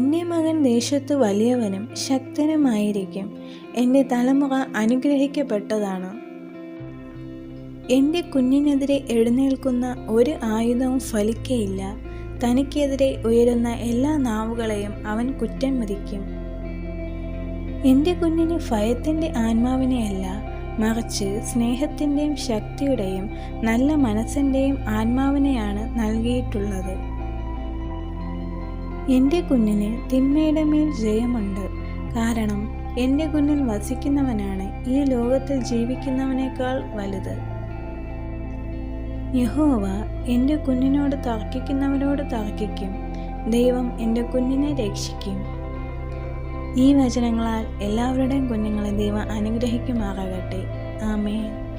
വശത്ത് വലിയവനും ശക്തനുമായിരിക്കും. എന്റെ തലമുറ അനുഗ്രഹിക്കപ്പെട്ടതാണ്. എന്റെ കുഞ്ഞിനെതിരെ എഴുന്നേൽക്കുന്ന ഒരു ആയുധവും ഫലിക്കയില്ല. തനിക്കെതിരെ ഉയരുന്ന എല്ലാ നാവുകളെയും അവൻ കുറ്റം വിധിക്കും. എന്റെ കുഞ്ഞിന് ഭയത്തിന്റെ ആത്മാവിനെയല്ല മറിച്ച് സ്നേഹത്തിന്റെയും ശക്തിയുടെയും നല്ല മനസ്സിന്റെയും ആത്മാവിനെയാണ് നൽകിയിട്ടുള്ളത്. എന്റെ കുഞ്ഞിന് തിന്മയുടെ മേൽ ജയമുണ്ട്. കാരണം എന്റെ കുഞ്ഞിൽ വസിക്കുന്നവനാണ് ഈ ലോകത്തിൽ ജീവിക്കുന്നവനേക്കാൾ വലുത്. യഹോവ എന്റെ കുഞ്ഞിനോട് തർക്കിക്കുന്നവരോട് തർക്കിക്കും. ദൈവം എന്റെ കുഞ്ഞിനെ രക്ഷിക്കും. ഈ വചനങ്ങളാൽ എല്ലാവരുടെയും കുഞ്ഞുങ്ങളെ ദൈവം അനുഗ്രഹിക്കുമാറാകട്ടെ. ആമേൻ.